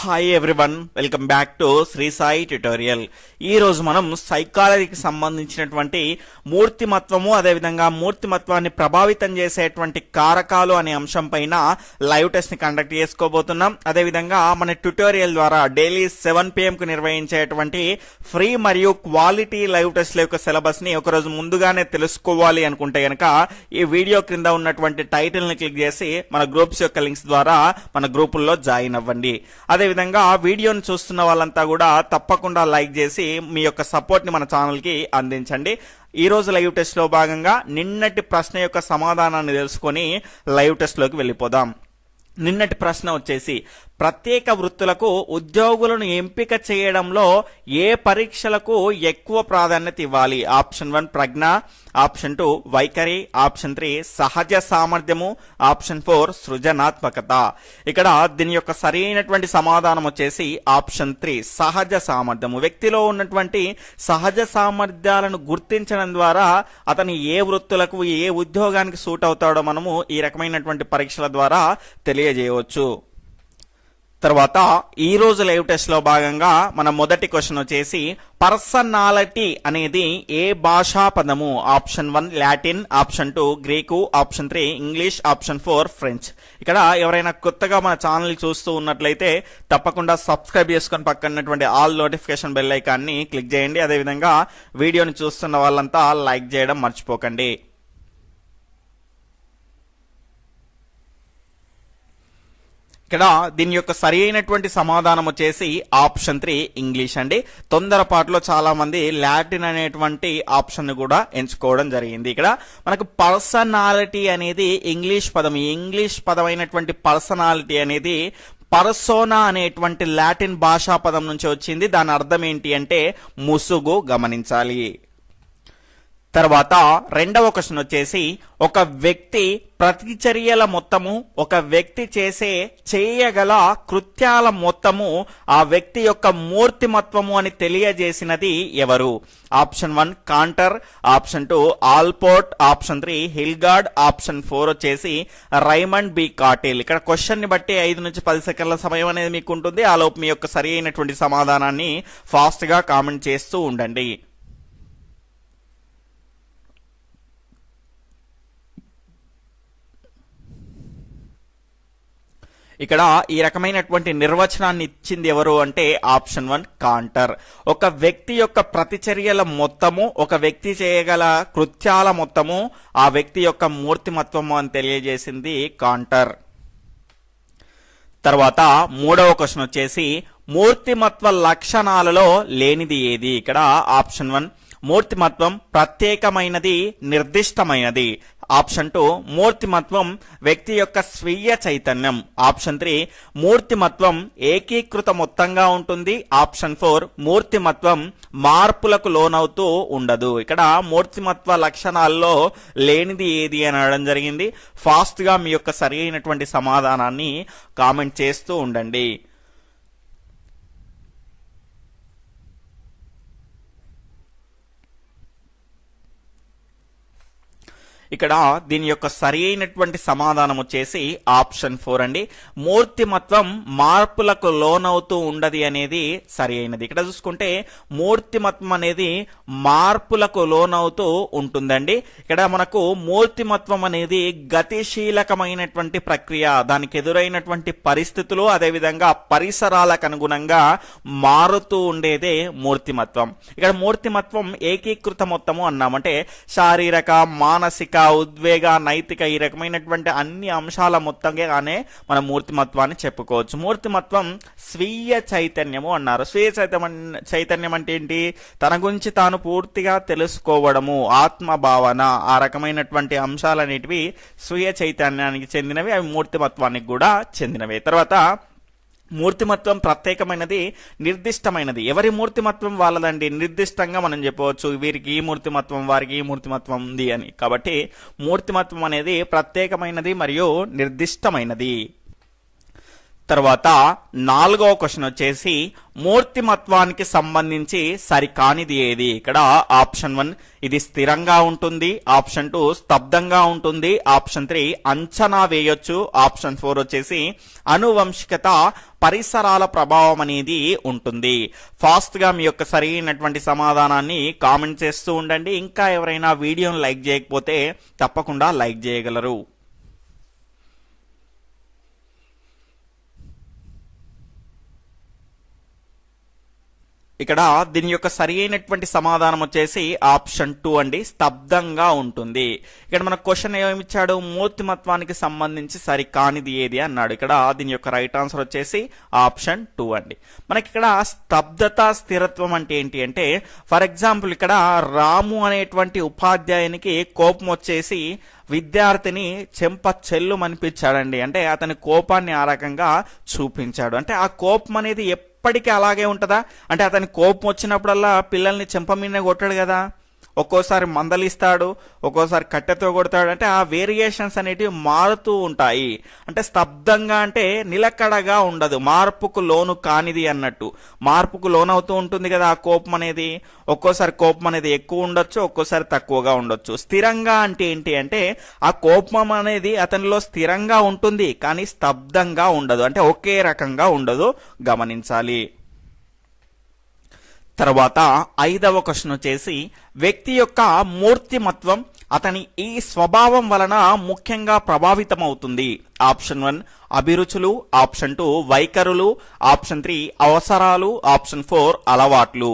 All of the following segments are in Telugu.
Hi everyone welcome back to Sri Sai tutorial ఈ రోజు మనం సైకాలజీకి సంబంధించినటువంటి మూర్తిమత్వము అదేవిధంగా మూర్తిమత్వాన్ని ప్రభావితం చేసేటువంటి కారకాలు అనే అంశం పైన లైవ్ టెస్ట్ని కండక్ట్ చేసుకోబోతున్నాం. అదేవిధంగా మన ట్యుటోరియల్ ద్వారా డైలీ సెవెన్ పిఎం కు నిర్వహించేటువంటి ఫ్రీ మరియు క్వాలిటీ లైవ్ టెస్ట్ల యొక్క సిలబస్ని ఒకరోజు ముందుగానే తెలుసుకోవాలి అనుకుంటే గనక ఈ వీడియో క్రింద ఉన్నటువంటి టైటిల్ని క్లిక్ చేసి మన గ్రూప్స్ యొక్క లింక్స్ ద్వారా మన గ్రూపుల్లో జాయిన్ అవ్వండి. అదే అదేవిధంగా వీడియోని చూస్తున్న వాళ్ళంతా కూడా తప్పకుండా లైక్ చేసి మీ యొక్క సపోర్ట్ని మన ఛానల్కి అందించండి. ఈ రోజు లైవ్ టెస్ట్లో భాగంగా నిన్నటి ప్రశ్న యొక్క సమాధానాన్ని తెలుసుకొని లైవ్ టెస్ట్లోకి వెళ్ళిపోదాం. నిన్నటి ప్రశ్న వచ్చేసి ప్రత్యేక వృత్తులకు ఉద్యోగులను ఎంపిక చేయడంలో ఏ పరీక్షలకు ఎక్కువ ప్రాధాన్యత ఇవ్వాలి? ఆప్షన్ వన్ ప్రజ్ఞ ఆప్షన్ టూ వైఖరి ఆప్షన్ త్రీ సహజ సామర్థ్యము ఆప్షన్ ఫోర్ సృజనాత్మకత. ఇక్కడ దీని యొక్క సరైనటువంటి సమాధానం వచ్చేసి ఆప్షన్ త్రీ సహజ సామర్థ్యము. వ్యక్తిలో ఉన్నటువంటి సహజ సామర్థ్యాలను గుర్తించడం ద్వారా అతని ఏ వృత్తులకు ఏ ఉద్యోగానికి సూట్ అవుతాడో మనము ఈ రకమైనటువంటి పరీక్షల ద్వారా తెలియజేయవచ్చు. తర్వాత ఈ రోజు లైవ్ టెస్ట్లో భాగంగా మన మొదటి క్వశ్చన్ వచ్చేసి పర్సనాలిటీ అనేది ఏ భాషా పదము? Option one Latin option two Greek option three English option four French ఇక్కడ ఎవరైనా కొత్తగా మన ఛానల్ చూస్తూ ఉన్నట్లయితే తప్పకుండా సబ్స్క్రైబ్ చేసుకొని పక్కనటువంటి ఆల్ నోటిఫికేషన్ బెల్ ఐకాన్ని క్లిక్ చేయండి. అదేవిధంగా వీడియోని చూస్తున్న వాళ్ళంతా లైక్ చేయడం మర్చిపోకండి. ఇక్కడ దీని యొక్క సరి అయినటువంటి సమాధానం వచ్చేసి ఆప్షన్ త్రీ ఇంగ్లీష్ అండి. తొందరపాటులో చాలా మంది లాటిన్ అనేటువంటి ఆప్షన్ కూడా ఎంచుకోవడం జరిగింది ఇక్కడ. మనకు పర్సనాలిటీ అనేది ఇంగ్లీష్ పదం. ఇంగ్లీష్ పదం అయినటువంటి పర్సనాలిటీ అనేది పర్సోనా అనేటువంటి లాటిన్ భాషా పదం నుంచి వచ్చింది. దాని అర్థం ఏంటి అంటే ముసుగు గమనించాలి. తర్వాత రెండవ క్వశ్చన్ వచ్చేసి ఒక వ్యక్తి ప్రతిచర్యల మొత్తము ఒక వ్యక్తి చేసే చేయగల కృత్యాల మొత్తము ఆ వ్యక్తి యొక్క మూర్తిమత్వము అని తెలియజేసినది ఎవరు? Option one Cantor option two Allport option three Hilgard option four వచ్చేసి రైమండ్ బి కాటిల్ ఇక్కడ క్వశ్చన్ని బట్టి ఐదు నుంచి పది సెకండ్ల సమయం అనేది మీకు ఉంటుంది ఆ లోపు మీ యొక్క సరి అయినటువంటి సమాధానాన్ని ఫాస్ట్గా కామెంట్ చేస్తూ ఉండండి. ఇక్కడ ఈ రకమైనటువంటి నిర్వచనాన్ని ఇచ్చింది ఎవరు అంటే ఆప్షన్ వన్ కాంటర్. ఒక వ్యక్తి యొక్క ప్రతిచర్యల మొత్తము ఒక వ్యక్తి చేయగల కృత్యాల మొత్తము ఆ వ్యక్తి యొక్క మూర్తిమత్వము అని తెలియజేసింది కాంటర్. తర్వాత మూడవ క్వశ్చన్ వచ్చేసి మూర్తిమత్వ లక్షణాలలో లేనిది ఏది? ఇక్కడ ఆప్షన్ వన్ మూర్తిమత్వం ప్రత్యేకమైనది నిర్దిష్టమైనది. ఆప్షన్ టూ మూర్తిమత్వం వ్యక్తి యొక్క స్వీయ చైతన్యం. ఆప్షన్ త్రీ మూర్తిమత్వం ఏకీకృత మొత్తంగా ఉంటుంది. ఆప్షన్ ఫోర్ మూర్తిమత్వం మార్పులకు లోనవుతూ ఉండదు. ఇక్కడ మూర్తిమత్వ లక్షణాల్లో లేనిది ఏది అని అనడం జరిగింది. ఫాస్ట్గా మీ యొక్క సరి అయినటువంటి సమాధానాన్ని కామెంట్ చేస్తూ ఉండండి. ఇక్కడ దీని యొక్క సరి అయినటువంటి సమాధానం వచ్చేసి ఆప్షన్ ఫోర్ అండి. మూర్తిమత్వం మార్పులకు లోనవుతూ ఉండదు అనేది సరి అయినది. ఇక్కడ చూసుకుంటే మూర్తిమత్వం అనేది మార్పులకు లోనవుతూ ఉంటుందండి. ఇక్కడ మనకు మూర్తిమత్వం అనేది గతిశీలకమైనటువంటి ప్రక్రియ దానికి ఎదురైనటువంటి పరిస్థితులు అదేవిధంగా పరిసరాలకు అనుగుణంగా మారుతూ ఉండేదే మూర్తిమత్వం. ఇక్కడ మూర్తిమత్వం ఏకీకృత మొత్తము అన్నామంటే శారీరక మానసిక ఉద్వేగ నైతిక ఈ రకమైనటువంటి అన్ని అంశాల మొత్తంగానే మన మూర్తిమత్వాన్ని చెప్పుకోవచ్చు. మూర్తిమత్వం స్వీయ చైతన్యము అన్నారు. స్వీయ చైతన్యం చైతన్యం అంటే ఏంటి? తన గురించి తాను పూర్తిగా తెలుసుకోవడము ఆత్మ భావన ఆ రకమైనటువంటి అంశాలనేటివి స్వీయ చైతన్యానికి చెందినవి అవి మూర్తిమత్వానికి కూడా చెందినవి. తర్వాత మూర్తిమత్వం ప్రత్యేకమైనది నిర్దిష్టమైనది. ఎవరి మూర్తిమత్వం వాళ్ళదండి? నిర్దిష్టంగా మనం చెప్పవచ్చు వీరికి ఈ మూర్తిమత్వం వారికి ఈ మూర్తిమత్వం ఉంది అని. కాబట్టి మూర్తిమత్వం అనేది ప్రత్యేకమైనది మరియు నిర్దిష్టమైనది. తర్వాత నాలుగవ క్వశ్చన్ వచ్చేసి మూర్తిమత్వానికి సంబంధించి సరికానిది ఏది? ఇక్కడ ఆప్షన్ వన్ ఇది స్థిరంగా ఉంటుంది ఆప్షన్ టూ స్తబ్దంగా ఉంటుంది ఆప్షన్ త్రీ అంచనా వేయొచ్చు ఆప్షన్ ఫోర్ వచ్చేసి అనువంశికత పరిసరాల ప్రభావం అనేది ఉంటుంది. ఫాస్ట్గా మీ యొక్క సరైనటువంటి సమాధానాన్ని కామెంట్ చేస్తూ ఉండండి. ఇంకా ఎవరైనా వీడియోని లైక్ చేయకపోతే తప్పకుండా లైక్ చేయగలరు. ఇక్కడ దీని యొక్క సరి అయినటువంటి సమాధానం వచ్చేసి ఆప్షన్ టూ అండి స్తబ్దంగా ఉంటుంది. ఇక్కడ మన క్వశ్చన్ ఏమిచ్చాడు? మూర్తిమత్వానికి సంబంధించి సరి కానిది ఏది అన్నాడు. ఇక్కడ దీని యొక్క రైట్ ఆన్సర్ వచ్చేసి ఆప్షన్ టూ అండి. మనకి ఇక్కడ స్తబ్దత స్థిరత్వం అంటే ఏంటి అంటే ఫర్ ఎగ్జాంపుల్ ఇక్కడ రాము అనేటువంటి ఉపాధ్యాయునికి కోపం వచ్చేసి విద్యార్థిని చెంప చెల్లు అనిపించాడండి అంటే అతని కోపాన్ని ఆ రకంగా చూపించాడు. అంటే ఆ కోపం అనేది ఎప్పటికీ అలాగే ఉంటుందా? అంటే అతని కోపం వచ్చినప్పుడల్లా పిల్లల్ని చెంప మీద కొట్టాడు కదా. ఒక్కోసారి మందలిస్తాడు ఒక్కోసారి కట్టెతో కొడతాడు. అంటే ఆ వేరియేషన్స్ అనేటివి మారుతూ ఉంటాయి. అంటే స్తబ్దంగా అంటే నిలకడగా ఉండదు. మార్పుకు లోను కానిది అన్నట్టు. మార్పుకు లోనవుతూ ఉంటుంది కదా ఆ కోపం అనేది. ఒక్కోసారి కోపం అనేది ఎక్కువ ఉండొచ్చు ఒక్కోసారి తక్కువగా ఉండొచ్చు. స్థిరంగా అంటే ఏంటి అంటే ఆ కోపం అనేది అతనిలో స్థిరంగా ఉంటుంది కానీ స్తబ్దంగా ఉండదు. అంటే ఒకే రకంగా ఉండదు. గమనించాలి. తర్వాత ఐదవ క్వశ్చన్ వచ్చేసి వ్యక్తి యొక్క మూర్తిమత్వం అతని ఈ స్వభావం వలన ముఖ్యంగా ప్రభావితమవుతుంది. ఆప్షన్ వన్ అభిరుచులు. ఆప్షన్ టూ వైఖరులు. ఆప్షన్ త్రీ అవసరాలు. ఆప్షన్ ఫోర్ అలవాట్లు.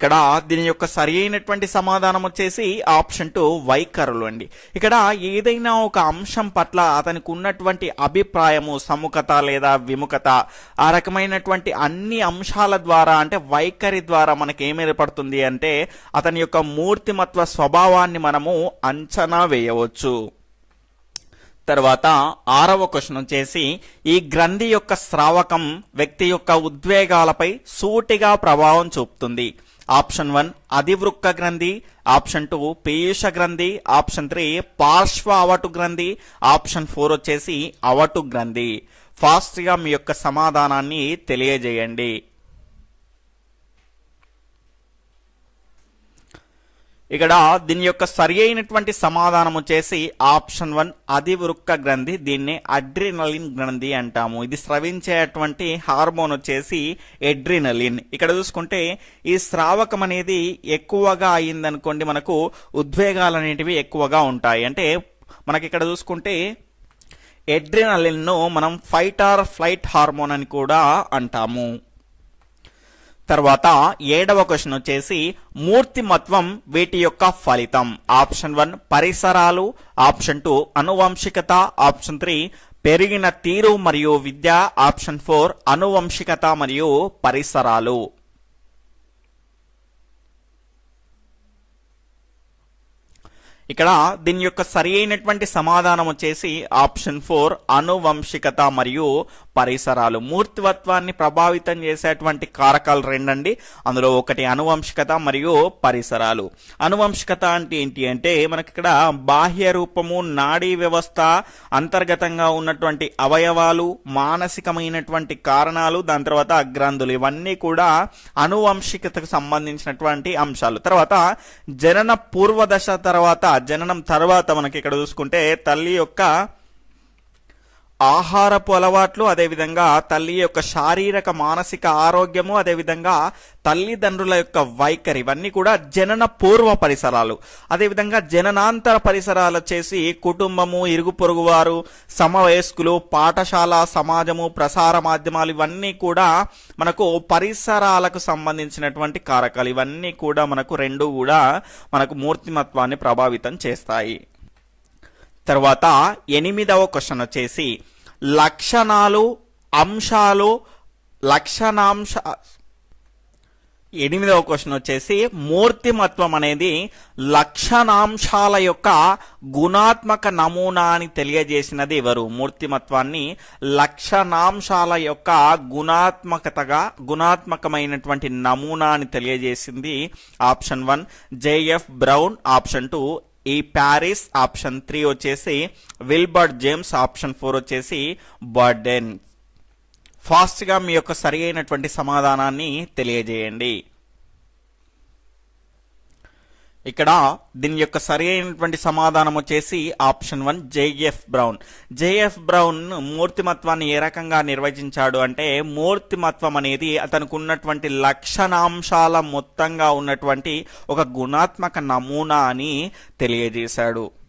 ఇక్కడ దీని యొక్క సరి అయినటువంటి సమాధానం వచ్చేసి ఆప్షన్ టు వైఖరులు అండి. ఇక్కడ ఏదైనా ఒక అంశం పట్ల అతనికి ఉన్నటువంటి అభిప్రాయము సముఖత లేదా విముఖత ఆ రకమైనటువంటి అన్ని అంశాల ద్వారా అంటే వైఖరి ద్వారా మనకి ఏం ఏర్పడుతుంది అంటే అతని యొక్క మూర్తిమత్వ స్వభావాన్ని మనము అంచనా వేయవచ్చు. తర్వాత ఆరవ క్వశ్చన్ వచ్చేసి ఈ గ్రంథి యొక్క స్రావకం వ్యక్తి యొక్క ఉద్వేగాలపై సూటిగా ప్రభావం చూపుతుంది. ఆప్షన్ వన్ అధివృక్క గ్రంథి ఆప్షన్ టూ పీయూష గ్రంథి ఆప్షన్ త్రీ పార్శ్వ అవటు గ్రంథి ఆప్షన్ ఫోర్ వచ్చేసి అవటు గ్రంథి. ఫాస్ట్గా మీ యొక్క సమాధానాన్ని తెలియజేయండి. ఇక్కడ దీని యొక్క సరి అయినటువంటి సమాధానం వచ్చేసి ఆప్షన్ వన్ అధివృక్క గ్రంథి దీన్ని అడ్రినలిన్ గ్రంథి అంటాము. ఇది స్రవించేటువంటి హార్మోన్ వచ్చేసి ఎడ్రినలిన్. ఇక్కడ చూసుకుంటే ఈ స్రావకం అనేది ఎక్కువగా అయిందనుకోండి మనకు ఉద్వేగాలు అనేటివి ఎక్కువగా ఉంటాయి. అంటే మనకి ఇక్కడ చూసుకుంటే ఎడ్రినలిన్ను మనం ఫైట్ ఆర్ ఫ్లైట్ హార్మోన్ అని కూడా అంటాము. తర్వాత ఏడవ క్వశ్చన్ వచ్చేసి మూర్తిమత్వం వీటి యొక్క ఫలితం. ఆప్షన్ వన్ పరిసరాలు ఆప్షన్ టూ అనువంశికత ఆప్షన్ త్రీ పెరిగిన తీరు మరియు విద్య ఆప్షన్ ఫోర్ అనువంశికత మరియు పరిసరాలు. ఇక్కడ దీని యొక్క సరి అయినటువంటి సమాధానం వచ్చేసి ఆప్షన్ ఫోర్ అనువంశికత మరియు పరిసరాలు. మూర్తివత్వాన్ని ప్రభావితం చేసేటువంటి కారకాలు రెండండి. అందులో ఒకటి అనువంశికత మరియు పరిసరాలు. అనువంశికత అంటే ఏంటి అంటే మనకి ఇక్కడ బాహ్య రూపము నాడీ వ్యవస్థ అంతర్గతంగా ఉన్నటువంటి అవయవాలు మానసికమైనటువంటి కారణాలు దాని తర్వాత గ్రంథులు. ఇవన్నీ కూడా అనువంశికతకు సంబంధించినటువంటి అంశాలు. తర్వాత జనన పూర్వదశ తర్వాత జననం తర్వాత మనకి ఇక్కడ చూసుకుంటే తల్లి యొక్క ఆహారపు అలవాట్లు అదేవిధంగా తల్లి యొక్క శారీరక మానసిక ఆరోగ్యము అదేవిధంగా తల్లిదండ్రుల యొక్క వైఖరి ఇవన్నీ కూడా జనన పూర్వ పరిసరాలు. అదేవిధంగా జననాంతర పరిసరాలు వచ్చేసి కుటుంబము ఇరుగు పొరుగు వారు సమవయస్కులు పాఠశాల సమాజము ప్రసార మాధ్యమాలు ఇవన్నీ కూడా మనకు పరిసరాలకు సంబంధించినటువంటి కారకాలు. ఇవన్నీ కూడా మనకు రెండు కూడా మనకు మూర్తిమత్వాన్ని ప్రభావితం చేస్తాయి. తర్వాత ఎనిమిదవ క్వశ్చన్ వచ్చేసి లక్షణాలు అంశాలు లక్షణాంశ ఎనిమిదవ క్వశ్చన్ వచ్చేసి మూర్తిమత్వం అనేది లక్షణాంశాల యొక్క గుణాత్మక నమూనా అని తెలియజేసినది ఎవరు? మూర్తిమత్వాన్ని లక్షణాంశాల యొక్క గుణాత్మకతగా గుణాత్మకమైనటువంటి నమూనా అని తెలియజేసింది option one. J F Brown option two. E Paris option three వచ్చేసి విల్బర్ట్ జేమ్స్ ఆప్షన్ ఫోర్ వచ్చేసి బర్డెన్. ఫాస్ట్గా మీ యొక్క సరి అయినటువంటి సమాధానాన్ని తెలియజేయండి. ఇక్కడ దీని యొక్క సరి అయినటువంటి సమాధానం వచ్చేసి option one J F Brown. J F Brown మూర్తిమత్వాన్ని ఏ రకంగా నిర్వచించాడు అంటే మూర్తిమత్వం అనేది అతనికి ఉన్నటువంటి లక్షణాంశాల మొత్తంగా ఉన్నటువంటి ఒక గుణాత్మక నమూనా అని తెలియజేశాడు.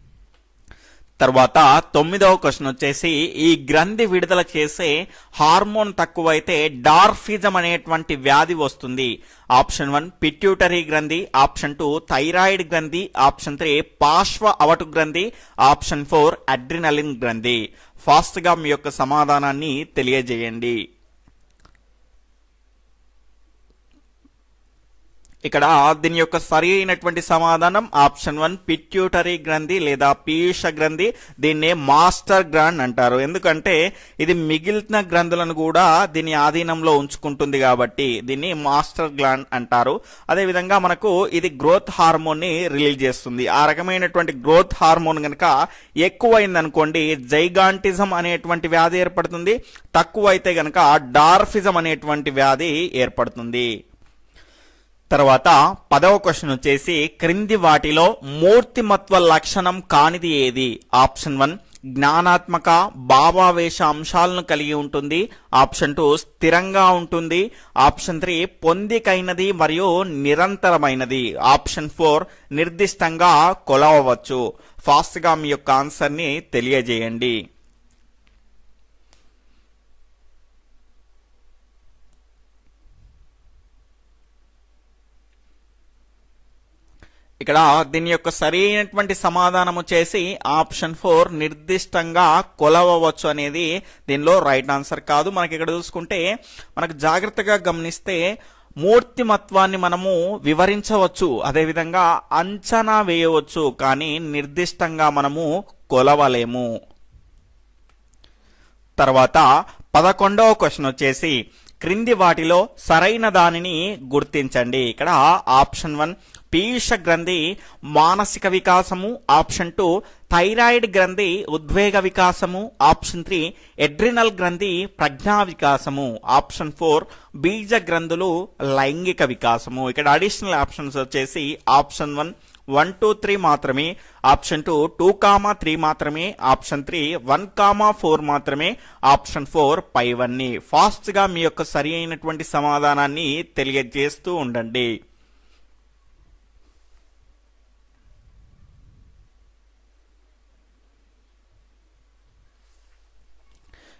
తర్వాత తొమ్మిదవ క్వశ్చన్ వచ్చేసి ఈ గ్రంథి విడుదల చేసే హార్మోన్ తక్కువైతే డార్ఫిజం అనేటువంటి వ్యాధి వస్తుంది. ఆప్షన్ వన్ పిట్యూటరీ గ్రంథి. ఆప్షన్ టూ థైరాయిడ్ గ్రంథి. ఆప్షన్ త్రీ పార్శ్వ అవటు గ్రంథి. ఆప్షన్ ఫోర్ అడ్రినలిన్ గ్రంథి. ఫాస్ట్గా మీ యొక్క సమాధానాన్ని తెలియజేయండి. ఇక్కడ దీని యొక్క సరి అయినటువంటి సమాధానం ఆప్షన్ వన్ పిట్యూటరీ గ్రంథి లేదా పీయూష గ్రంథి. దీన్నే మాస్టర్ గ్రాండ్ అంటారు. ఎందుకంటే ఇది మిగిలిన గ్రంథులను కూడా దీని ఆధీనంలో ఉంచుకుంటుంది కాబట్టి దీన్ని మాస్టర్ గ్లాండ్ అంటారు. అదేవిధంగా మనకు ఇది గ్రోత్ హార్మోన్ని రిలీజ్ చేస్తుంది. ఆ రకమైనటువంటి గ్రోత్ హార్మోన్ కనుక ఎక్కువైందనుకోండి జైగాంటిజం అనేటువంటి వ్యాధి ఏర్పడుతుంది. తక్కువ అయితే గనక డార్ఫిజం అనేటువంటి వ్యాధి ఏర్పడుతుంది. తర్వాత పదవ క్వశ్చన్ వచ్చేసి క్రింది వాటిలో మూర్తిమత్వ లక్షణం కానిది ఏది? ఆప్షన్ వన్ జ్ఞానాత్మక భావావేశ అంశాలను కలిగి ఉంటుంది. ఆప్షన్ టూ స్థిరంగా ఉంటుంది. ఆప్షన్ త్రీ పొందికైనది మరియు నిరంతరమైనది. ఆప్షన్ ఫోర్ నిర్దిష్టంగా కొలవవచ్చు. ఫాస్ట్గా మీ యొక్క ఆన్సర్ని తెలియజేయండి. ఇక్కడ దీని యొక్క సరైనటువంటి సమాధానం వచ్చేసి ఆప్షన్ ఫోర్ నిర్దిష్టంగా కొలవవచ్చు అనేది దీనిలో రైట్ ఆన్సర్ కాదు. మనకి ఇక్కడ చూసుకుంటే మనకు జాగ్రత్తగా గమనిస్తే మూర్తిమత్వాన్ని మనము వివరించవచ్చు. అదేవిధంగా అంచనా వేయవచ్చు కానీ నిర్దిష్టంగా మనము కొలవలేము. తర్వాత పదకొండవ క్వశ్చన్ వచ్చేసి క్రింది వాటిలో సరైన దానిని గుర్తించండి. ఇక్కడ ఆప్షన్ వన్ పీయూష గ్రంథి మానసిక వికాసము ఆప్షన్ టూ. థైరాయిడ్ గ్రంథి ఉద్వేగ వికాసము ఆప్షన్ త్రీ. ఎడ్రినల్ గ్రంథి ప్రజ్ఞా వికాసము ఆప్షన్ ఫోర్. బీజ గ్రంథులు లైంగిక వికాసము. ఇక్కడ అడిషనల్ ఆప్షన్స్ వచ్చేసి option one one two three మాత్రమే. Option two two comma three మాత్రమే. Option three one comma four మాత్రమే. ఆప్షన్ ఫోర్ పైవన్నీ. ఫాస్ట్గా మీ యొక్క సరి అయినటువంటి సమాధానాన్ని తెలియజేస్తూ ఉండండి.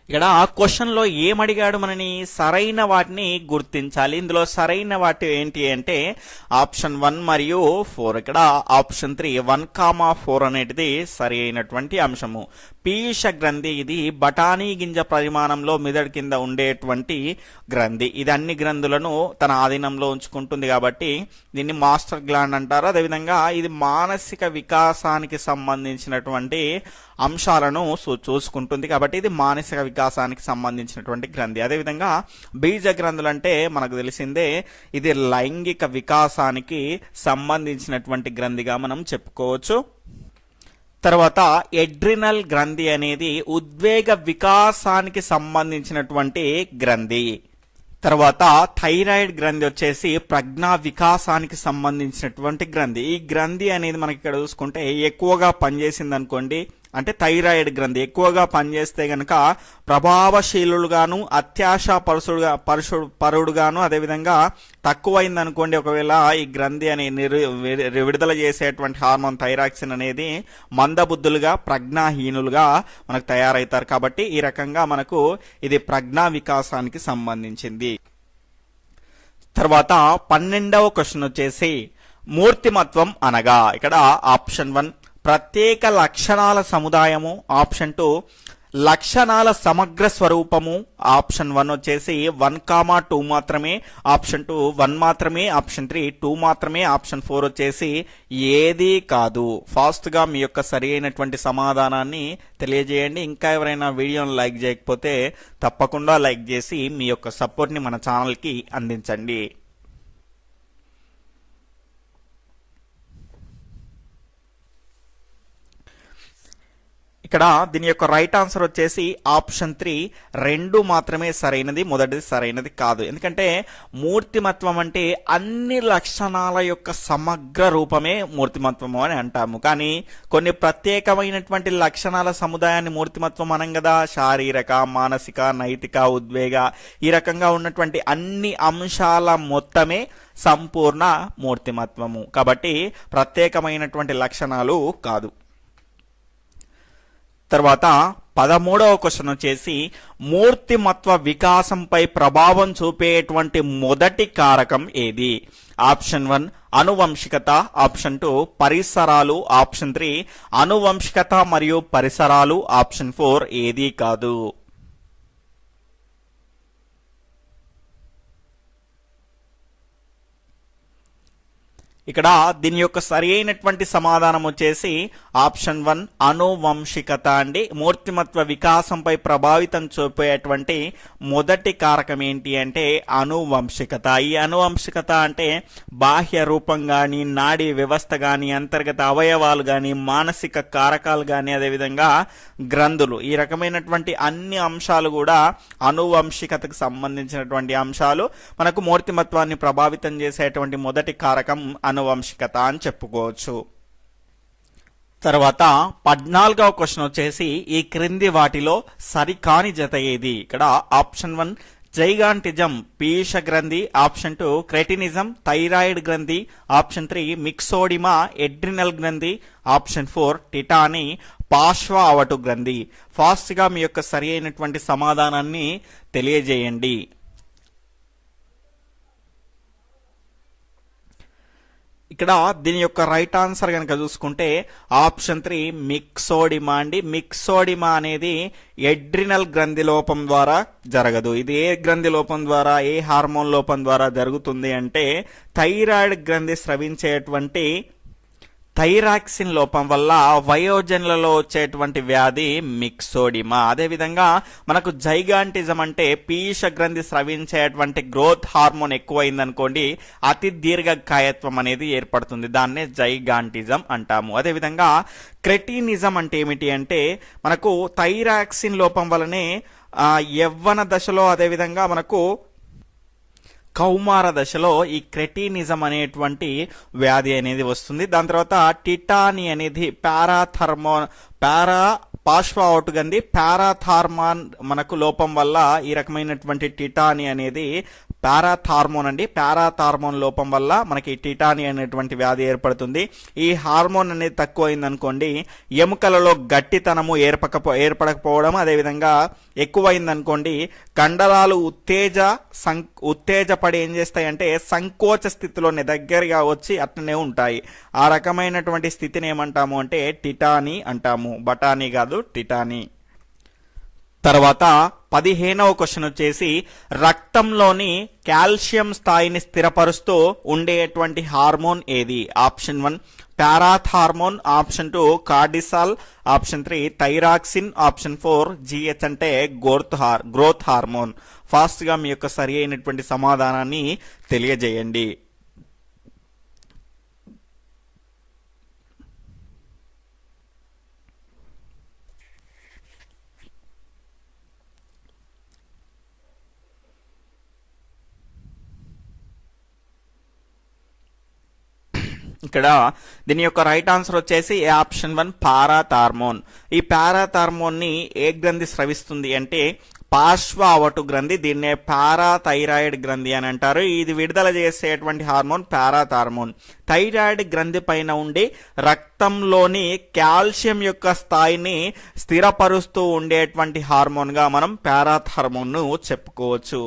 ఇక్కడ ఆ క్వశ్చన్లో ఏమడిగాడు మనని? సరైన వాటిని గుర్తించాలి. ఇందులో సరైన వాటి ఏంటి అంటే ఆప్షన్ వన్ మరియు ఫోర్. ఇక్కడ option three one comma four అనేటిది సరి అయినటువంటి అంశము. పీయూష గ్రంథి. ఇది బఠానీ గింజ పరిమాణంలో మెదడు కింద ఉండేటువంటి గ్రంథి. ఇది అన్ని గ్రంథులను తన ఆధీనంలో ఉంచుకుంటుంది కాబట్టి దీన్ని మాస్టర్ గ్లాండ్ అంటారు. అదేవిధంగా ఇది మానసిక వికాసానికి సంబంధించినటువంటి అంశాలను చూ- చూసుకుంటుంది కాబట్టి ఇది మానసిక వికాసానికి సంబంధించినటువంటి గ్రంథి. అదేవిధంగా బీజ గ్రంథులు అంటే మనకు తెలిసిందే ఇది లైంగిక వికాసానికి సంబంధించినటువంటి గ్రంథిగా మనం చెప్పుకోవచ్చు. తర్వాత ఎడ్రినల్ గ్రంథి అనేది ఉద్వేగ వికాసానికి సంబంధించినటువంటి గ్రంథి. తర్వాత థైరాయిడ్ గ్రంథి వచ్చేసి ప్రజ్ఞా వికాసానికి సంబంధించినటువంటి గ్రంథి. ఈ గ్రంథి అనేది మనకి ఇక్కడ చూసుకుంటే ఎక్కువగా పనిచేసింది అనుకోండి అంటే థైరాయిడ్ గ్రంథి. ఎక్కువగా పనిచేస్తే గనక ప్రభావశీలుగాను అత్యాశ పరుషుడుగా పరుషు పరుడుగాను అదేవిధంగా తక్కువైంది అనుకోండి ఒకవేళ ఈ గ్రంథి అనే నిరు వి- విడుదల చేసేటువంటి హార్మోన్ థైరాక్సిన్ అనేది మందబుద్ధులుగా ప్రజ్ఞాహీనులుగా మనకు తయారవుతారు. కాబట్టి ఈ రకంగా మనకు ఇది ప్రజ్ఞా వికాసానికి సంబంధించింది. తర్వాత పన్నెండవ క్వశ్చన్ వచ్చేసి మూర్తిమత్వం అనగా ఇక్కడ ఆప్షన్ వన్ ప్రత్యేక లక్షణాల సముదాయము ఆప్షన్ టూ. లక్షణాల సమగ్ర స్వరూపము ఆప్షన్ వన్ వచ్చేసి వన్ కామా టూ మాత్రమే ఆప్షన్ టూ వన్ మాత్రమే ఆప్షన్ త్రీ టూ మాత్రమే ఆప్షన్ ఫోర్ వచ్చేసి ఏది కాదు. ఫాస్ట్గా మీ యొక్క సరి అయినటువంటి సమాధానాన్ని తెలియజేయండి. ఇంకా ఎవరైనా వీడియోని లైక్ చేయకపోతే తప్పకుండా లైక్ చేసి మీ యొక్క సపోర్ట్ని మన ఛానల్కి అందించండి. ఇక్కడ దీని యొక్క రైట్ ఆన్సర్ వచ్చేసి ఆప్షన్ త్రీ రెండు మాత్రమే సరైనది మొదటిది సరైనది కాదు. ఎందుకంటే మూర్తిమత్వం అంటే అన్ని లక్షణాల యొక్క సమగ్ర రూపమే మూర్తిమత్వము అని అంటాము. కానీ కొన్ని ప్రత్యేకమైనటువంటి లక్షణాల సముదాయాన్ని మూర్తిమత్వం అనం కదా. శారీరక మానసిక నైతిక ఉద్వేగ ఈ రకంగా ఉన్నటువంటి అన్ని అంశాల మొత్తమే సంపూర్ణ మూర్తిమత్వము. కాబట్టి ప్రత్యేకమైనటువంటి లక్షణాలు కాదు. తర్వాత పదమూడవ క్వశ్చన్ వచ్చేసి మూర్తిమత్వ వికాసంపై ప్రభావం చూపేటువంటి మొదటి కారకం ఏది? ఆప్షన్ వన్ అనువంశికత. ఆప్షన్ టూ పరిసరాలు. ఆప్షన్ త్రీ అనువంశికత మరియు పరిసరాలు. ఆప్షన్ ఫోర్ ఏది కాదు. ఇక్కడ దీని యొక్క సరి అయినటువంటి సమాధానం వచ్చేసి ఆప్షన్ వన్ అనువంశికత అండి. మూర్తిమత్వ వికాసంపై ప్రభావితం చూపేటువంటి మొదటి కారకం ఏంటి అంటే అనువంశికత. ఈ అనువంశికత అంటే బాహ్య రూపం కానీ నాడీ వ్యవస్థ కానీ అంతర్గత అవయవాలు కానీ మానసిక కారకాలు కానీ అదేవిధంగా గ్రంథులు. ఈ రకమైనటువంటి అన్ని అంశాలు కూడా అనువంశికతకు సంబంధించినటువంటి అంశాలు. మనకు మూర్తిమత్వాన్ని ప్రభావితం చేసేటువంటి మొదటి కారకం అనువంశికత అని చెప్పుకోవచ్చు. తర్వాత పద్నాలుగవ క్వశ్చన్ వచ్చేసి ఈ క్రింది వాటిలో సరికాని జత ఏది? ఇక్కడ ఆప్షన్ వన్ జైగాంటిజం పీయూష గ్రంథి ఆప్షన్ టూ క్రెటినిజం థైరాయిడ్ గ్రంథి ఆప్షన్ త్రీ మిక్సోడిమా ఎడ్రినల్ గ్రంథి ఆప్షన్ ఫోర్ టిటాని పార్శ్వ అవటు గ్రంథి. ఫాస్ట్గా మీ యొక్క సరి అయినటువంటి సమాధానాన్ని తెలియజేయండి. ఇక్కడ దీని యొక్క రైట్ ఆన్సర్ కనుక చూసుకుంటే ఆప్షన్ త్రీ మిక్సోడిమా అండి. మిక్సోడిమా అనేది ఎడ్రినల్ గ్రంథి లోపం ద్వారా జరగదు. ఇది ఏ గ్రంథి లోపం ద్వారా ఏ హార్మోన్ లోపం ద్వారా జరుగుతుంది అంటే థైరాయిడ్ గ్రంథి స్రవించేటువంటి థైరాక్సిన్ లోపం వల్ల వయోజనులలో వచ్చేటువంటి వ్యాధి మిక్సోడిమా. అదేవిధంగా మనకు జైగాంటిజం అంటే పీష గ్రంథి స్రవించేటువంటి గ్రోత్ హార్మోన్ ఎక్కువైందనుకోండి అతి దీర్ఘకాయత్వం అనేది ఏర్పడుతుంది. దాన్నే జైగాంటిజం అంటాము. అదేవిధంగా క్రెటినిజం అంటే ఏమిటి అంటే మనకు థైరాక్సిన్ లోపం వలనే యవ్వన దశలో అదేవిధంగా మనకు కౌమార దశలో ఈ క్రెటినిజం అనేటువంటి వ్యాధి అనేది వస్తుంది. దాని తర్వాత టిటాని అనేది పారాథర్మో పారా పాశ్వ పార్శ్వఔటుగంది పారాథార్మాన్ మనకు లోపం వల్ల ఈ రకమైనటువంటి టిటాని అనేది పారాథార్మోన్ అండి. పారాథార్మోన్ లోపం వల్ల మనకి టిటాని అనేటువంటి వ్యాధి ఏర్పడుతుంది. ఈ హార్మోన్ అనేది తక్కువైంది అనుకోండి ఎముకలలో గట్టితనము ఏర్పకపో ఏర్పడకపోవడం అదేవిధంగా ఎక్కువైంది అనుకోండి కండరాలు ఉత్తేజ సం ఉత్తేజపడి ఏం చేస్తాయంటే సంకోచ స్థితిలోనే దగ్గరగా వచ్చి అట్లనే ఉంటాయి. ఆ రకమైనటువంటి స్థితిని ఏమంటాము అంటే టిటాని అంటాము. బఠానీ కాదు టిటానీ. తర్వాత పదిహేనవ క్వశ్చన్ వచ్చేసి రక్తంలోని కాల్షియం స్థాయిని స్థిరపరుస్తూ ఉండేటువంటి హార్మోన్ ఏది? Option one parathormone option two cortisol option three thyroxine option four GH అంటే గ్రోత్ హార్ గ్రోత్ హార్మోన్. ఫాస్ట్గా మీ యొక్క సరి అయినటువంటి సమాధానాన్ని తెలియజేయండి. ఇక్కడ దీని యొక్క రైట్ ఆన్సర్ వచ్చేసి ఆప్షన్ వన్ పారాథార్మోన్. ఈ పారాథార్మోన్ని ఏ గ్రంథి స్రవిస్తుంది అంటే పార్శ్వ అవటు గ్రంథి దీన్నే పారాథైరాయిడ్ గ్రంథి అని అంటారు. ఇది విడుదల చేసేటువంటి హార్మోన్ పారాథార్మోన్. థైరాయిడ్ గ్రంథి పైన ఉండి రక్తంలోని కాల్షియం యొక్క స్థాయిని స్థిరపరుస్తూ ఉండేటువంటి హార్మోన్గా మనం పారాథార్మోన్ను చెప్పుకోవచ్చు.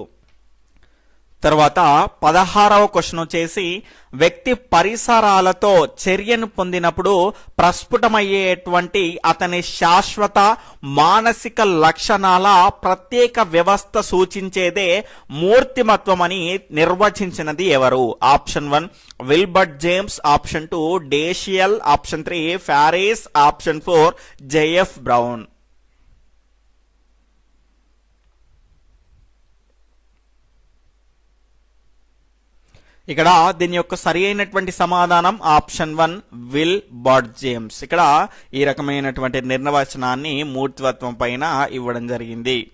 తర్వాత పదహారవ క్వశ్చన్ వచ్చేసి వ్యక్తి పరిసరాలతో చర్యను పొందినప్పుడు ప్రస్ఫుటమయ్యేటువంటి అతని శాశ్వత మానసిక లక్షణాల ప్రత్యేక వ్యవస్థ సూచించేదే మూర్తిమత్వమని నిర్వచించినది ఎవరు? Option one Wilbert James. Option two డేషియల్. Option three ఫ్యారేస్. Option four JF Brown. ఇక్కడ దీని యొక్క సరి అయినటువంటి సమాధానం option one Wilbert James. ఇక్కడ ఈ రకమైనటువంటి నిర్వచనాన్ని మూర్తివత్వం పైన ఇవ్వడం జరిగింది.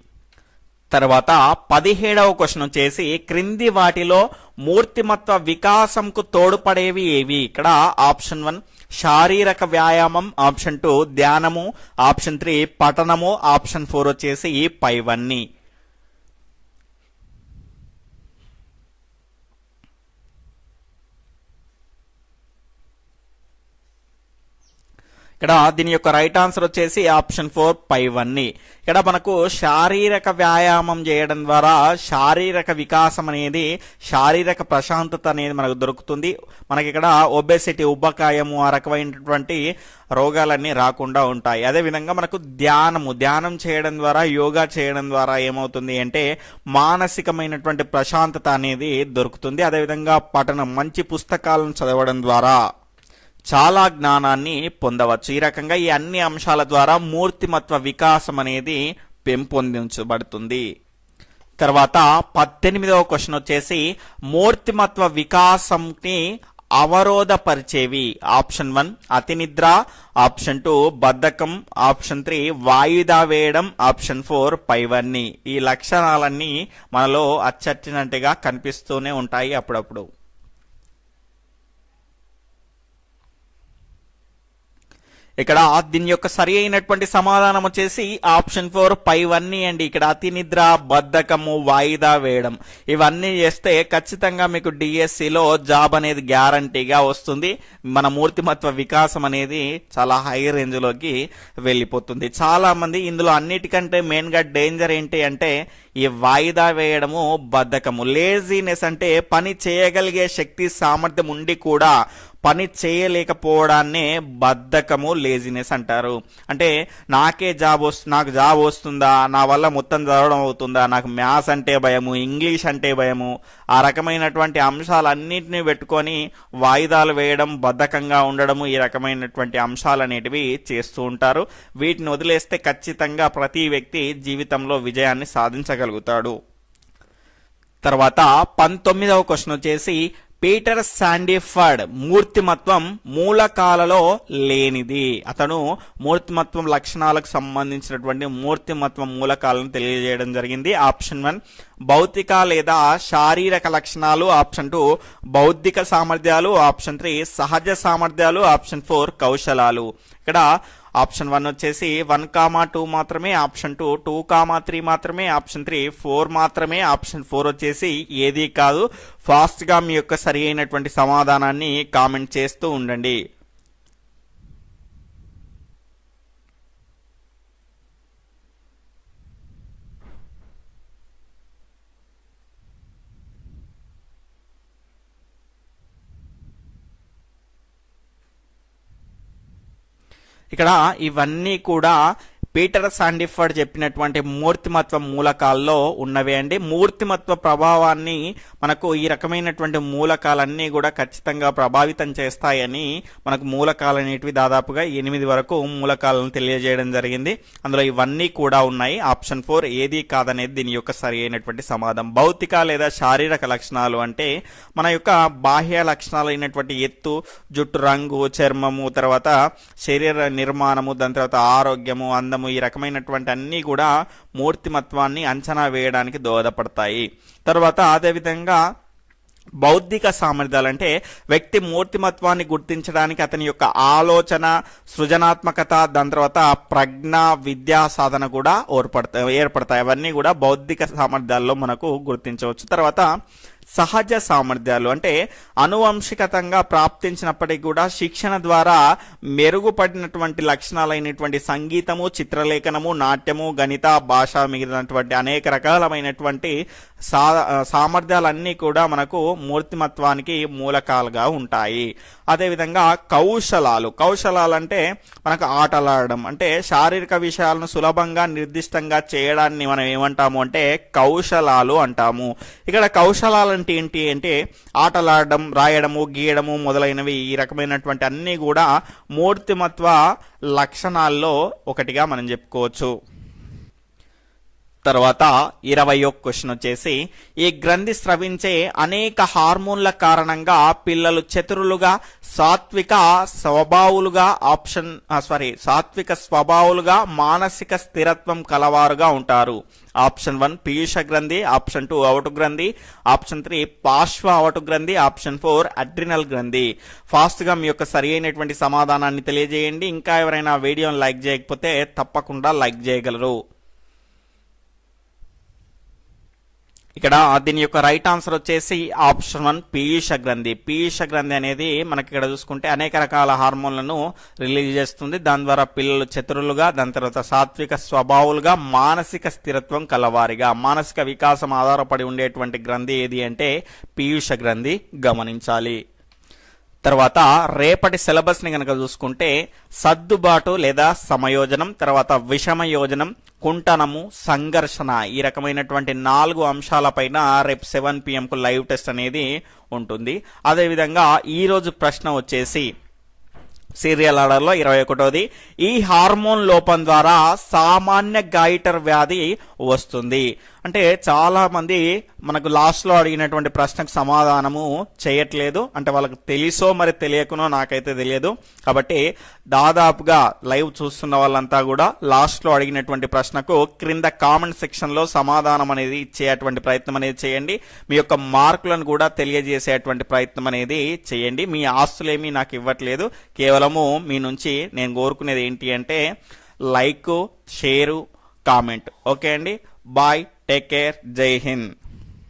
తర్వాత పదిహేడవ క్వశ్చన్ వచ్చేసి క్రింది వాటిలో మూర్తిమత్వ వికాసంకు తోడ్పడేవి ఏవి? ఇక్కడ ఆప్షన్ వన్ శారీరక వ్యాయామం. ఆప్షన్ టూ ధ్యానము. ఆప్షన్ త్రీ పఠనము. ఆప్షన్ ఫోర్ వచ్చేసి పైవన్నీ. ఇక్కడ దీని యొక్క రైట్ ఆన్సర్ వచ్చేసి ఆప్షన్ ఫోర్ పైవన్నీ ఇక్కడ మనకు శారీరక వ్యాయామం చేయడం ద్వారా శారీరక వికాసం అనేది శారీరక ప్రశాంతత అనేది మనకు దొరుకుతుంది. మనకి ఇక్కడ ఒబెసిటీ ఉబ్బకాయము ఆ రకమైనటువంటి రోగాలన్నీ రాకుండా ఉంటాయి. అదేవిధంగా మనకు ధ్యానము ధ్యానం చేయడం ద్వారా యోగా చేయడం ద్వారా ఏమవుతుంది అంటే మానసికమైనటువంటి ప్రశాంతత అనేది దొరుకుతుంది. అదేవిధంగా పఠనం మంచి పుస్తకాలను చదవడం ద్వారా. చాలా జ్ఞానాన్ని పొందవచ్చు. ఈ రకంగా ఈ అన్ని అంశాల ద్వారా మూర్తిమత్వ వికాసం అనేది పెంపొందించబడుతుంది. తర్వాత పద్దెనిమిదవ క్వశ్చన్ వచ్చేసి మూర్తిమత్వ వికాసంని అవరోధపరిచేవి. ఆప్షన్ వన్ అతినిద్ర ఆప్షన్ టూ బద్ధకం. ఆప్షన్ త్రీ వాయిదా వేయడం. ఆప్షన్ ఫోర్ పైవన్నీ. ఈ లక్షణాలన్నీ మనలో అచ్చట్టినట్టుగా కనిపిస్తూనే ఉంటాయి అప్పుడప్పుడు. ఇక్కడ దీని యొక్క సరి అయినటువంటి సమాధానం వచ్చేసి ఆప్షన్ ఫోర్ పైవన్నీ అండి. ఇక్కడ అతి నిద్ర బద్ధకము వాయిదా వేయడం. ఇవన్నీ చేస్తే ఖచ్చితంగా మీకు డిఎస్సిలో జాబ్ అనేది గ్యారంటీగా వస్తుంది. మన మూర్తిమత్వ వికాసం అనేది చాలా హై రేంజ్లోకి వెళ్ళిపోతుంది. చాలా మంది ఇందులో అన్నిటికంటే మెయిన్గా డేంజర్ ఏంటి అంటే ఈ వాయిదా వేయడము బద్ధకము. లేజీనెస్ అంటే పని చేయగలిగే శక్తి సామర్థ్యం ఉండి కూడా పని చేయలేకపోవడాన్నే బద్ధకము లేజినెస్ అంటారు. అంటే నాకే జాబ్ వస్తు నాకు జాబ్ వస్తుందా నా వల్ల మొత్తం చదవడం అవుతుందా నాకు మ్యాథ్స్ అంటే భయము ఇంగ్లీష్ అంటే భయము ఆ రకమైనటువంటి అంశాలన్నింటినీ పెట్టుకొని వాయిదాలు వేయడం బద్ధకంగా ఉండడము ఈ రకమైనటువంటి అంశాలు అనేటివి చేస్తూ ఉంటారు. వీటిని వదిలేస్తే ఖచ్చితంగా ప్రతి వ్యక్తి జీవితంలో విజయాన్ని సాధించగలుగుతాడు. తర్వాత పంతొమ్మిదవ క్వశ్చన్ వచ్చేసి పీటర్ శాండిఫర్డ్ మూర్తిమత్వం మూలకాలలో లేనిది. అతను మూర్తిమత్వం లక్షణాలకు సంబంధించినటువంటి మూర్తిమత్వం మూలకాలను తెలియజేయడం జరిగింది. ఆప్షన్ వన్ భౌతిక లేదా శారీరక లక్షణాలు. ఆప్షన్ టూ బౌద్ధిక సామర్థ్యాలు. ఆప్షన్ త్రీ సహజ సామర్థ్యాలు. ఆప్షన్ ఫోర్ కౌశలాలు. ఇక్కడ ఆప్షన్ వన్ వచ్చేసి వన్ కామా టూ మాత్రమే option two two comma three మాత్రమే ఆప్షన్ త్రీ ఫోర్ మాత్రమే ఆప్షన్ ఫోర్ వచ్చేసి ఏది కాదు. ఫాస్ట్గా మీ యొక్క సరి అయినటువంటి సమాధానాన్ని కామెంట్ చేస్తూ ఉండండి. ఇక్కడ ఇవన్నీ కూడా పీటర్ సాండిఫర్డ్ చెప్పినటువంటి మూర్తిమత్వ మూలకాల్లో ఉన్నవే అండి. మూర్తిమత్వ ప్రభావాన్ని మనకు ఈ రకమైనటువంటి మూలకాలన్నీ కూడా ఖచ్చితంగా ప్రభావితం చేస్తాయని మనకు మూలకాలు అనేటివి దాదాపుగా ఎనిమిది వరకు మూలకాలను తెలియజేయడం జరిగింది. అందులో ఇవన్నీ కూడా ఉన్నాయి. ఆప్షన్ ఫోర్ ఏది కాదనేది దీని యొక్క సరి అయినటువంటి సమాధానం. భౌతిక లేదా శారీరక లక్షణాలు అంటే మన యొక్క బాహ్య లక్షణాలు అయినటువంటి ఎత్తు జుట్టు రంగు చర్మము తర్వాత శరీర నిర్మాణము దాని తర్వాత ఆరోగ్యము అందం అందము ఈ రకమైనటువంటి అన్నీ కూడా మూర్తిమత్వాన్ని అంచనా వేయడానికి దోహదపడతాయి. తర్వాత అదేవిధంగా బౌద్ధిక సామర్థ్యాలు అంటే వ్యక్తి మూర్తిమత్వాన్ని గుర్తించడానికి అతని యొక్క ఆలోచన సృజనాత్మకత దాని తర్వాత ప్రజ్ఞ విద్యా సాధన కూడా ఏర్పడతాయి ఏర్పడతాయి. అవన్నీ కూడా బౌద్ధిక సామర్థ్యాల్లో మనకు గుర్తించవచ్చు. తర్వాత సహజ సామర్థ్యాలు. అంటే అనువంశికతంగా ప్రాప్తించినప్పటికీ కూడా శిక్షణ ద్వారా మెరుగుపడినటువంటి లక్షణాలైనటువంటి సంగీతము చిత్రలేఖనము నాట్యము గణిత భాష మిగిలినటువంటి అనేక రకాలమైనటువంటి సా సామర్థ్యాలన్నీ కూడా మనకు మూర్తిమత్వానికి మూలకాలుగా ఉంటాయి. అదేవిధంగా కౌశలాలు. కౌశలాలు అంటే మనకు ఆటలాడడం. అంటే శారీరక విషయాలను సులభంగా నిర్దిష్టంగా చేయడాన్ని మనం ఏమంటాము అంటే కౌశలాలు అంటాము. ఇక్కడ కౌశలాలు అంటే ఏంటి అంటే ఆటలాడడం రాయడము గీయడము మొదలైనవి ఈ రకమైనటువంటి అన్నీ కూడా మూర్తిమత్వ లక్షణాల్లో ఒకటిగా మనం చెప్పుకోవచ్చు. తర్వాత ఇరవై క్వశ్చన్ వచ్చేసి ఈ గ్రంథి స్రవించే అనేక హార్మోన్ల కారణంగా పిల్లలు చతురులుగా సాత్విక స్వభావులుగా ఆప్షన్ సారీ సాత్విక స్వభావులుగా మానసిక స్థిరత్వం కలవారుగా ఉంటారు. ఆప్షన్ వన్ పీయూష గ్రంథి ఆప్షన్ టూ అవటు గ్రంథి ఆప్షన్ త్రీ పార్శ్వ అవటు గ్రంథి ఆప్షన్ ఫోర్ అడ్రినల్ గ్రంథి. ఫాస్ట్గా మీ యొక్క సరి అయినటువంటి సమాధానాన్ని తెలియజేయండి. ఇంకా ఎవరైనా వీడియోని లైక్ చేయకపోతే తప్పకుండా లైక్ చేయగలరు. ఇక్కడ దీని యొక్క రైట్ ఆన్సర్ వచ్చేసి ఆప్షన్ వన్ పీయూష గ్రంథి పీయూష గ్రంథి అనేది మనకి ఇక్కడ చూసుకుంటే అనేక రకాల హార్మోన్లను రిలీజ్ చేస్తుంది. దాని ద్వారా పిల్లలు చతురులుగా దాని తర్వాత సాత్విక స్వభావులుగా మానసిక స్థిరత్వం కలవారిగా. మానసిక వికాసం ఆధారపడి ఉండేటువంటి గ్రంథి ఏది అంటే పీయూష గ్రంథి గమనించాలి. తర్వాత రేపటి సిలబస్ని కనుక చూసుకుంటే సర్దుబాటు లేదా సమయోజనం తర్వాత విషమయోజనం కుంటనము సంఘర్షణ ఈ రకమైనటువంటి నాలుగు అంశాలపైన రేపు సెవెన్ పిఎంకు లైవ్ టెస్ట్ అనేది ఉంటుంది. అదేవిధంగా ఈరోజు ప్రశ్న వచ్చేసి సీరియల్ ఆర్డర్లో ఇరవై ఒకటోది. ఈ హార్మోన్ లోపం ద్వారా సామాన్య గాయిటర్ వ్యాధి వస్తుంది. అంటే చాలామంది మనకు లాస్ట్లో అడిగినటువంటి ప్రశ్నకు సమాధానము చేయట్లేదు. అంటే వాళ్ళకి తెలుసో మరి తెలియకునో నాకైతే తెలియదు. కాబట్టి దాదాపుగా లైవ్ చూస్తున్న వాళ్ళంతా కూడా లాస్ట్లో అడిగినటువంటి ప్రశ్నకు క్రింద కామెంట్ సెక్షన్లో సమాధానం అనేది ఇచ్చేటువంటి ప్రయత్నం అనేది చేయండి. మీ యొక్క మార్కులను కూడా తెలియజేసేటువంటి ప్రయత్నం అనేది చేయండి. మీ ఆస్తులేమీ నాకు ఇవ్వట్లేదు. కేవలము మీ నుంచి నేను కోరుకునేది ఏంటి అంటే లైక్ షేరు కామెంట్ ఓకే అండి? బాయ్ టేక్ కేర్ జై హింద్